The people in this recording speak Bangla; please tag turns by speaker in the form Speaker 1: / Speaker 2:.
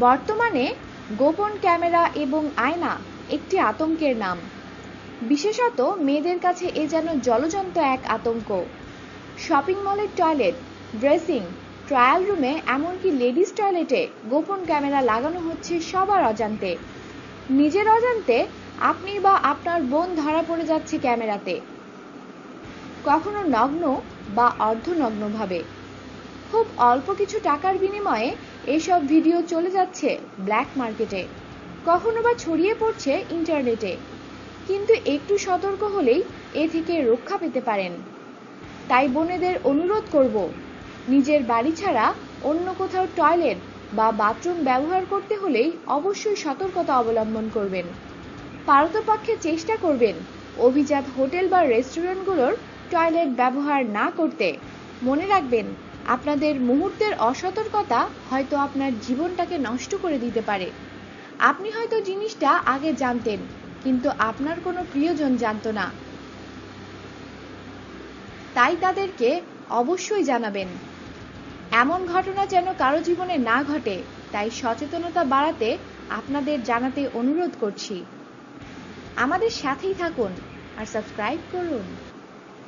Speaker 1: বর্তমানে গোপন ক্যামেরা এবং আয়না একটি আতঙ্কের নাম। বিশেষত মেয়েদের কাছে এ যেন জলজন্ত এক আতঙ্ক। শপিং মলের টয়লেট, ড্রেসিং, ট্রায়াল রুমে এমনকি লেডিস টয়লেটে গোপন ক্যামেরা লাগানো হচ্ছে সবার অজান্তে। নিজের অজান্তে আপনি বা আপনার বোন ধরা পড়ে যাচ্ছে ক্যামেরাতে। কখনো নগ্ন বা অর্ধনগ্নভাবে। খুব অল্প কিছু টাকার বিনিময়ে এসব ভিডিও চলে যাচ্ছে ব্ল্যাক মার্কেটে। কখনো বা ছড়িয়ে পড়ছে ইন্টারনেটে। কিন্তু একটু সতর্ক হলেই এ থেকে রক্ষা পেতে পারেন। তাই বোনেদের অনুরোধ করব, নিজের বাড়ি ছাড়া অন্য কোথাও টয়লেট বা বাথরুম ব্যবহার করতে হলেই অবশ্যই সতর্কতা অবলম্বন করবেন। পারতপক্ষে চেষ্টা করবেন অভিজাত হোটেল বা রেস্টুরেন্টগুলোর টয়লেট ব্যবহার না করতে। মনে রাখবেন আপনাদের মুহূর্তের অসতর্কতা হয়তো আপনার জীবনটাকে নষ্ট করে দিতে পারে। আপনি হয়তো জিনিসটা আগে জানতেন, কিন্তু আপনার কোনো প্রিয়জন জানতো না। তাই তাদেরকে অবশ্যই জানাবেন। এমন ঘটনা যেন কারও জীবনে না ঘটে, তাই সচেতনতা বাড়াতে আপনাদের জানাতে অনুরোধ করছি। আমাদের সাথেই থাকুন আর সাবস্ক্রাইব করুন।